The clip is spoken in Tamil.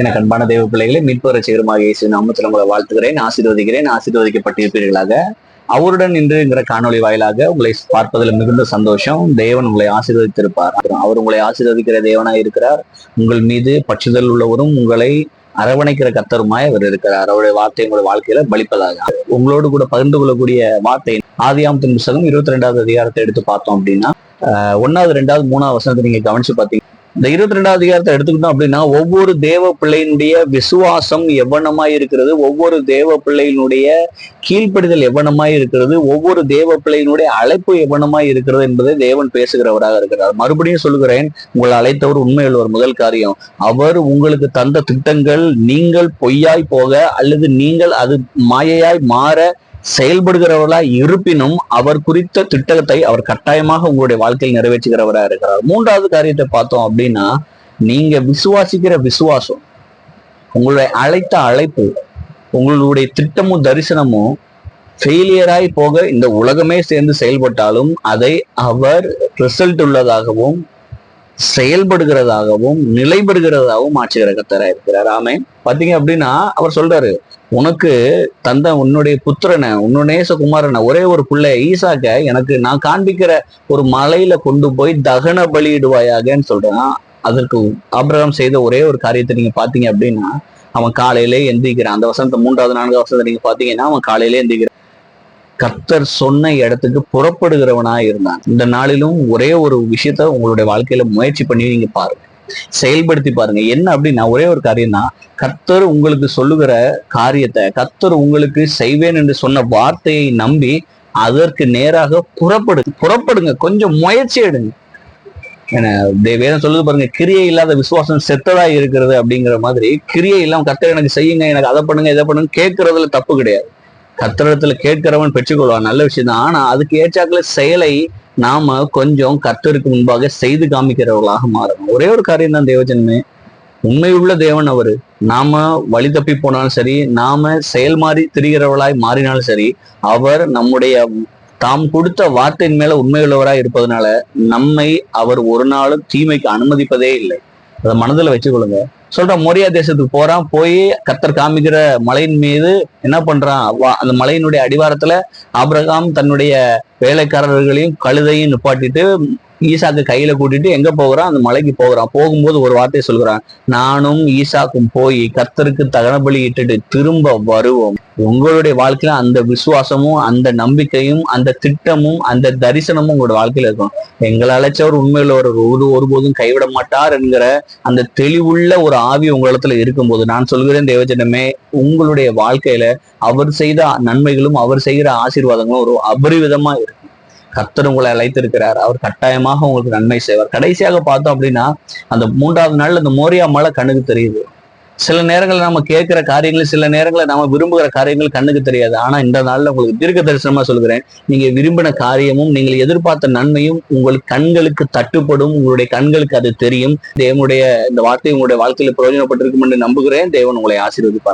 எனக்கு அன்பான தெய்வ பிள்ளைகளை மீட்பு ரசிகரமாக இயேசு நாமத்தில் உங்களை வாழ்த்துகிறேன் ஆசீர்வதிக்கிறேன் ஆசீர்வதிக்கப்பட்டிருப்பீர்களாக அவருடன் இன்றுங்கிற காணொளி வாயிலாக உங்களை பார்ப்பதில் மிகுந்த சந்தோஷம். தேவன் உங்களை ஆசீர்வதித்திருப்பார். அவர் உங்களை ஆசீர்வதிக்கிற தேவனாய் இருக்கிறார். உங்கள் மீது பற்றுதல் உள்ளவரும் உங்களை அரவணைக்கிற கத்தருமாய் அவர் இருக்கிறார். அவருடைய வார்த்தை உங்களுடைய வாழ்க்கையில பலிப்பதாக. உங்களோடு கூட பகிர்ந்து கொள்ளக்கூடிய வார்த்தை ஆதியாமத்தின் புத்தகம் இருபத்தி ரெண்டாவது அதிகாரத்தை எடுத்து பார்த்தோம் அப்படின்னா ஒன்னாவது ரெண்டாவது மூணாவது வசனத்தை நீங்க கவனிச்சு பார்த்தீங்க. இந்த இருபத்தி ரெண்டாவது அதிகாரத்தை எடுத்துக்கிட்டோம் அப்படின்னா ஒவ்வொரு தேவ பிள்ளையினுடைய விசுவாசம் எவ்வளமாய் இருக்கிறது ஒவ்வொரு தேவ பிள்ளையினுடைய கீழ்ப்படிதல் எவ்வளமாய் இருக்கிறது ஒவ்வொரு தேவ பிள்ளையினுடைய அழைப்பு எவ்வளமாய் இருக்கிறது என்பதை தேவன் பேசுகிறவராக இருக்கிறார். மறுபடியும் சொல்லுகிறேன் உங்களை அழைத்தவர் உண்மையுள்ளவர் முதல் காரியம். அவர் உங்களுக்கு தந்த திட்டங்கள் நீங்கள் பொய்யாய் போக அல்லது நீங்கள் அது மாயையாய் மாற செயல்படுகிறவர்களா இருப்பினும் அவர் குறித்த திட்டத்தை அவர் கட்டாயமாக உங்களுடைய வாழ்க்கையில் நிறைவேற்றுகிறவராக இருக்கிறார். மூன்றாவது காரியத்தை பார்த்தோம் அப்படின்னா நீங்க விசுவாசிக்கிற விசுவாசம் உங்களுடைய அழைத்த அழைப்பு உங்களுடைய திட்டமும் தரிசனமும் ஃபெயிலியராய் போக இந்த உலகமே சேர்ந்து செயல்பட்டாலும் அதை அவர் ரிசல்ட் உள்ளதாகவும் செயல்படுகிறதாகவும் நிலைபடுகிறதாகவும் ஆட்சிகிற கத்தரா இருக்கிறார். ஆமே பாத்தீங்க அப்படின்னா அவர் சொல்றாரு உனக்கு தந்த உன்னுடைய புத்திரனை உன்னுடைய நேசகுமாரனை ஒரே ஒரு பிள்ளை ஈசாக்க எனக்கு நான் காண்பிக்கிற ஒரு மலையில கொண்டு போய் தகன பலியிடுவாயாகன்னு சொல்றான். அதற்கு ஆபிரகம் செய்த ஒரே ஒரு காரியத்தை நீங்க பாத்தீங்க அப்படின்னா அவன் காலையிலே எந்திரிக்கிறான். அந்த வசனத்தை மூன்றாவது நான்காவது வசனத்தை நீங்க பாத்தீங்கன்னா அவன் காலையிலே எந்திரிக்கிறான். கர்த்தர் சொன்ன இடத்துக்கு புறப்படுகிறவனா இருந்தான். இந்த நாளிலும் ஒரே ஒரு விஷயத்த உங்களுடைய வாழ்க்கையில முயற்சி பண்ணி நீங்க பாருங்க. செயல்படுத்தி பாருங்க. என்ன அப்படின்னா ஒரே ஒரு காரியம் தான் கர்த்தர் உங்களுக்கு சொல்லுகிற காரியத்தை கர்த்தர் உங்களுக்கு செய்வேன் என்று சொன்ன வார்த்தையை நம்பி அதற்கு நேராக புறப்படு புறப்படுங்க. கொஞ்சம் முயற்சி எடுங்க. என்ன வேதம் சொல்லுது பாருங்க கிரியை இல்லாத விசுவாசம் செத்ததா இருக்கிறது அப்படிங்கிற மாதிரி கிரியை இல்லாம கர்த்தர் எனக்கு செய்யுங்க எனக்கு அதை பண்ணுங்க இதை பண்ணுங்க கேட்கறதுல தப்பு கிடையாது. கர்த்தரிடத்துல கேட்கிறவன் பெற்றுக்கொள்வான். நல்ல விஷயம் தான் ஆனா அதுக்கு ஏற்றாக்குல செயலை நாம கொஞ்சம் கர்த்தருக்கு முன்பாக செய்து காமிக்கிறவர்களாக மாறணும். ஒரே ஒரு காரியம் தான் தேவஜனமே. உண்மையுள்ள தேவன் அவரு. நாம வழி தப்பி போனாலும் சரி நாம செயல் மாறி திரிகிறவளாய் மாறினாலும் சரி அவர் நம்முடைய தாம் கொடுத்த வார்த்தையின் மேல உண்மையுள்ளவராய் இருப்பதனால நம்மை அவர் ஒரு நாளும் தீமைக்கு அனுமதிப்பதே இல்லை. அதை மனதில் வச்சுக்கொள்ளுங்க. சொல்ற மோரியா தேசத்துக்கு போறான் போய் கத்தர் காமிக்கிற மலையின் மீது என்ன பண்றான்? அந்த மலையினுடைய அடிவாரத்துல ஆபிரகாம் தன்னுடைய வேலைக்காரர்களையும் கழுதையும் நிப்பாட்டிட்டு ஈசாக்கு கையில கூட்டிட்டு எங்க போகிறான்? அந்த மலைக்கு போகிறான். போகும்போது ஒரு வார்த்தையை சொல்கிறான். நானும் ஈசாக்கும் போய் கத்தருக்கு தகனபலி இட்டுட்டு திரும்ப வருவோம். உங்களுடைய வாழ்க்கையில அந்த விசுவாசமும் அந்த நம்பிக்கையும் அந்த திட்டமும் அந்த தரிசனமும் உங்களோட வாழ்க்கையில இருக்கும். எங்களை அழைச்சவர் உண்மையில ஒரு ஒரு ஒருபோதும் கைவிட மாட்டார் என்கிற அந்த தெளிவுள்ள ஒரு ஆவி உங்களிடத்துல இருக்கும்போது நான் சொல்கிறேன் தேவஜனமே உங்களுடைய வாழ்க்கையில அவர் செய்த நன்மைகளும் அவர் செய்கிற ஆசீர்வாதங்களும் ஒரு அபரிவிதமா இருக்கும் கர்த்தர் உங்களை அழைத்திருக்கிறார். அவர் கட்டாயமாக உங்களுக்கு நன்மை செய்வார். கடைசியாக பார்த்தோம் அப்படின்னா அந்த மூன்றாவது நாள்ல அந்த மோரியா மலை கண்ணுக்கு தெரியுது. சில நேரங்களில் நம்ம கேட்கிற காரியங்கள் சில நேரங்களில் நம்ம விரும்புகிற காரியங்கள் கண்ணுக்கு தெரியாது. ஆனா இந்த நாள்ல உங்களுக்கு தீர்க்க தரிசனமா சொல்கிறேன் நீங்க விரும்பின காரியமும் நீங்கள் எதிர்பார்த்த நன்மையும் உங்கள் கண்களுக்கு தட்டுப்படும். உங்களுடைய கண்களுக்கு அது தெரியும். தேவனுடைய இந்த வார்த்தை உங்களுடைய வாழ்க்கையில பிரயோஜனப்பட்டிருக்கும் என்று நம்புகிறேன். தேவன் உங்களை ஆசீர்வதிப்பார்.